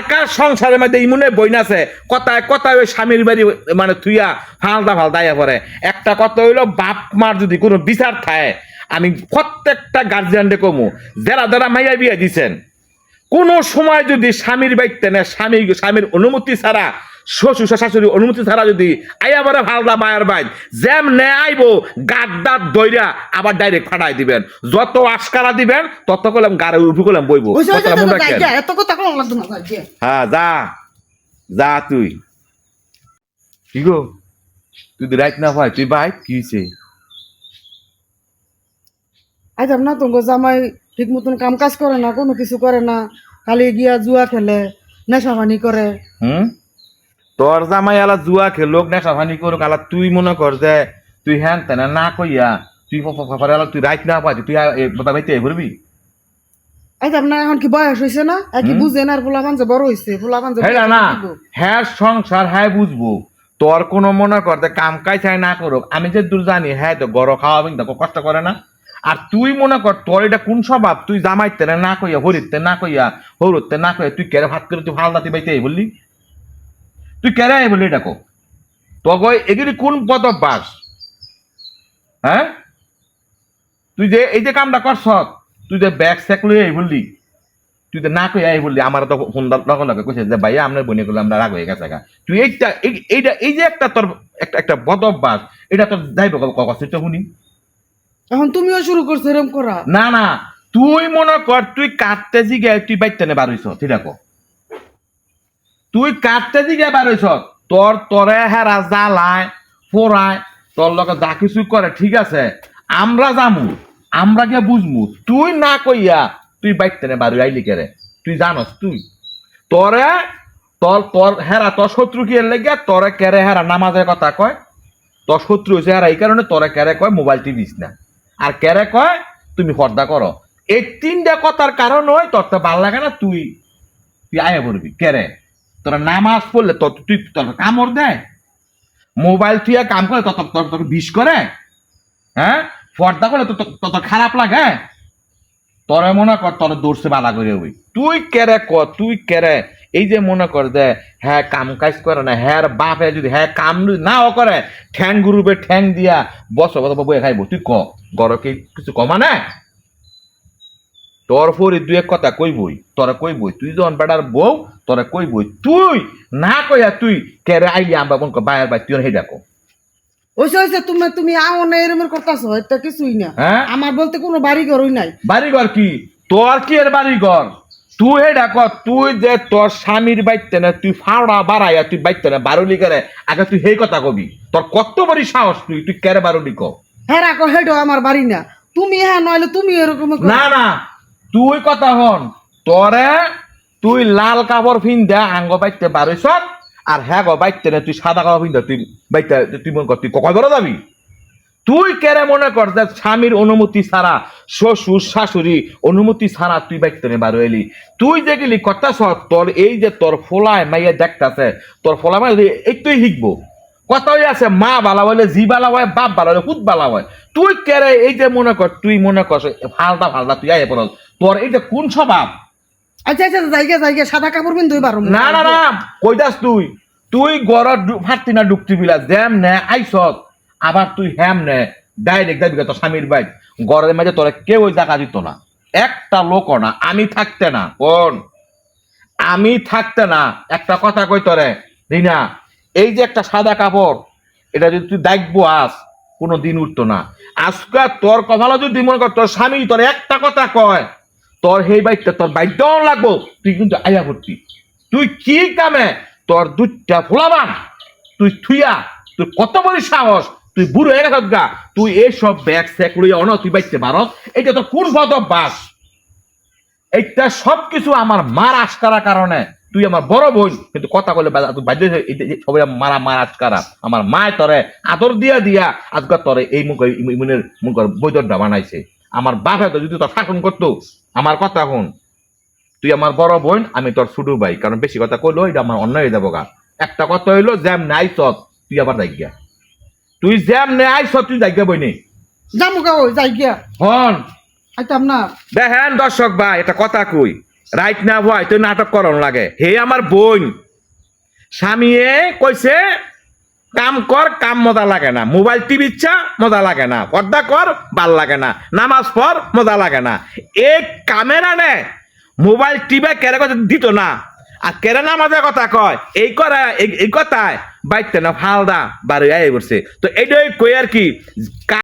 কার কার সংসারের মধ্যে ইমুনে বইন আছে? কথায় কথায় ওই স্বামীর বাড়ি মানে থুইয়া ফালদা ফালদাইয়া পরে একটা কথা হইল, বাপ মার যদি কোনো বিচার থাকে, আমি প্রত্যেকটা গার্জিয়ানকে কমু, যারা যারা মাইয়া বিয়া দিছেন, কোনো সময় যদি স্বামীর বাইতে স্বামী, স্বামীর অনুমতি ছাড়া শ্বশুর শাশুড়ি অনুমতি ছাড়া যদি আইয়া বলে ভালদা মায়ের বাইত জ্যাম নে আইব গাদ্দার দইরা আবার ডাইরেক্ট ফাটাই দিবেন। যত আশকারা দিবেন তত করলাম গাড়ি উঠু করলাম বইব। হ্যাঁ যা যা তুই। কি গো? তুই তো রাইট না ভাই তুই ভাই কি হয়েছে আইতাম না তোমার জামাই ঠিক মতন কাম কাজ করে না কোনো কিছু করে না খালি গিয়া জুয়া খেলে নেশা পানি করে। হুম? তোর জামাই আলা জুয়া খেলোক নেশা ফানি করুক আলা তুই মনে কর যে তুই হ্যান তেনা না কইয়া তুই পরে আলা তুই রাইট না পাই তুই বাবা ভাইতে ঘুরবি? না এখন কি বয়স হয়েছে না? একই না আর যে বড় যে হ্যাঁ না হ্যাঁ সংসার হ্যাঁ বুঝব। তোর কোনো মনে কর যে কাম কাজ চাই না করুক আমি যে দূর জানি হ্যাঁ তো গরম খাওয়াবি তো কষ্ট করে না। আর তুই মনে কর তোর এটা কোন স্বভাব? তুই জামাইতে না কইয়া হরিতে না কইয়া হরুতে না কইয়া তুই কেরে ভাত করে তুই ভালো দাতি বাইতে বললি? তুই কেরে আই বললি এটা কো? তগয় এগুলি কোন পদভ্যাস হ্যাঁ? তুই যে এই যে কামটা করছ তুই যে ব্যাগ স্যাক লই এই বললি তুই তো না কই আই বললি আমার তো ফোন লগে লগে। কইছে যে ভাইয়া আপনার বনে গুলো আমরা রাগ হয়ে গেছে। তুই এইটা এই- এইটা এই যে একটা তোর একটা একটা বদ অভ্যাস এটা তোর যাইব কষ্ট শুনি এখন তুমিও শুরু করছ এরকম করা। না না তুই মনে কর তুই কাটতে জিগে তুই বাইতে নে বারইছ ঠিক আছে? তুই কাটতে জিগে বারইছ তোর, তরে হেরা জ্বালায় ফোরায় তোর লগে যা কিছু করে, ঠিক আছে? আমরা জামু আমরা গিয়ে বুঝমু। তুই না কইয়া তুই বাইতে নে বারই আইলি কেরে? তুই জানস তুই। তরে, তোর তোর হেরা, তোর শত্রু কি লেগে? তোরে কেরে হেরা নামাজের কথা কয়? তোর শত্রু হয়েছে হেরা এই কারণে তোরে কেরে কয়? মোবাইল টিভিস না। আর কেরে কয়? তুমি পর্দা করো। এই তিনটা কথার কারণ হয় তোর তো ভালো লাগে না, তুই তুই আয়া পড়বি। কেরে? তোরা নামাজ পড়লে তোর তুই তোর কামড় দেয় মোবাইল তুই কাম করে তত তোর তোর বিষ করে হ্যাঁ পর্দা করে তো তো- তোর খারাপ লাগে তোরে মনে কর তোর দৌড়ছে বালা করে ওই তুই কেরে ক তুই কেরে এই যে মনে কর যে হ্যাঁ কাম কাজ করে না হ্যাঁ বাপে যদি হ্যাঁ কাম নাও করে ঠ্যাং গ্রুপে ঠ্যাং দিয়া বস বস বয়ে খাইব তুই ক গরকে কিছু কমা না তোর ফরি দুই এক কথা কইবই তোরা কই বই তুই যখন বেটার বউ তোরা কই বই তুই না কইয়া তুই কেরে আইলি আমরা বোন বাইর বাই তুই হেডা কো? হইছে হইছে তুমি তুমি আও না এরমের করতেছো এটা কিছুই না। হ্যাঁ? আমার বলতে কোনো বাড়ি ঘরই নাই। বাড়িঘর কি? তোর কি এর বাড়িঘর? তুই হেডা কর তুই যে তোর স্বামীর বাইতে না তুই ফাওড়া বাড়াইয়া তুই বাইতে না বারুলি করে আগে তুই সেই কথা কবি। তোর কত বড় সাহস তুই তুই কেরে বারুলি ক? হ্যাঁ রাখো হেডো আমার বাড়ি না। তুমি হ্যাঁ নইলে তুমি এরকম। না না তুই কথা হন। তোরে তুই লাল কাপড় ফিন্দা আঙ্গ বাইতে বারইছ আর হ্যাঁ গো, বাইতে না, তুই সাদা কাপড় ফিন্দা তুই বাইতে, তুই মনে কর, তুই কখন ধরে যাবি? তুই কেরে মনে কর যে স্বামীর অনুমতি ছাড়া, শ্বশুর, শাশুড়ি অনুমতি ছাড়া তুই বাইতে বার এলি? তুই যে গেলি, কথা সব তোর এই যে তোর ফোলায় মাইয়া দেখতাছে, তোর ফোলা মাই এইটাই শিখব। কথাই আছে, মা বালা বলে জি বালা হয়, বাপ বালা হয় খুদ বালা হয়। তুই কেরে এই যে মনে কর, তুই মনে কর ফালদা ফালদা তুই আয় পড়ল তোর যে কোন স্বভাব? আচ্ছা আচ্ছা জায়গা জায়গা সাদা কাপড় পিন্ধুই পারো না না না কইদাস তুই? তুই গড়ত ফাটতি না ডুকতি বিলা যেম নে আইসত। আবার তুই হ্যাম নে ডাইরেক্ট যাবি তোর স্বামীর বাইক গড়ের মাঝে তোরা কেউ ওই জায়গা দিত না। একটা লোক না আমি থাকতে না কোন? আমি থাকতে না। একটা কথা কই তোরে রিনা এই যে একটা সাদা কাপড় এটা যদি তুই দেখব আস কোনো দিন উঠতো না। আজকে তোর কপালে যদি মনে কর তোর স্বামী তোর একটা কথা কয় তোর সেই বাইকটা, তোর বাইক দেওয়া লাগবো, তুই কিন্তু আয়া ভর্তি তুই কি কামে? তোর দুধটা ফোলাবান তুই থুইয়া তুই কত বড় সাহস, তুই বুড়ো হয়ে গেছ গা, তুই এইসব ব্যাগ স্যাক লইয়া অন, তুই বাইতে পারস এটা তো কোন পদ বাস এইটা সব কিছু আমার মার আশকারা কারণে। তুই আমার বড় বোন, কিন্তু কথা বলে বাধ্য সবাই মারা, মার আশকারা আমার মায় তরে আদর দিয়া দিয়া আজকাল তরে এই মুখ ইমুনের মুখ বৈদরটা বানাইছে। আমার বাপে তো যদি তোর শাসন করতো আমার কথা শুন। তুই আমার বড় বোন আমি তোর ছোট ভাই। কারণ বেশি কথা কইলো এটা আমার অন্য হয়ে যাব গা। একটা কথা হইল জ্যাম নাই সৎ তুই আবার যাইগা তুই জ্যাম নে আইস তুই যাইগা বই নেই জামুকা ওই জায়গা হন। আইতাম না। দেখেন দর্শক ভাই এটা কথা কই। রাইট না ভয় তুই নাটক করন লাগে। হে আমার বোন। স্বামীয়ে কইছে কাম কর, কাম মজা লাগে না। মোবাইল টিভি ইচ্ছা, মজা লাগে না। পর্দা কর, ভালো লাগে না। নামাজ পর মজা লাগে না। এই কামেরা নে। মোবাইল টিভি কেরে কথা দিত না। আর কেরে নামাজের কথা কয়, এই করা, এই- এই কথায় বাইতে না, ফালদা, বাড়ি আয় করছে তো এইটাই কই আর কি?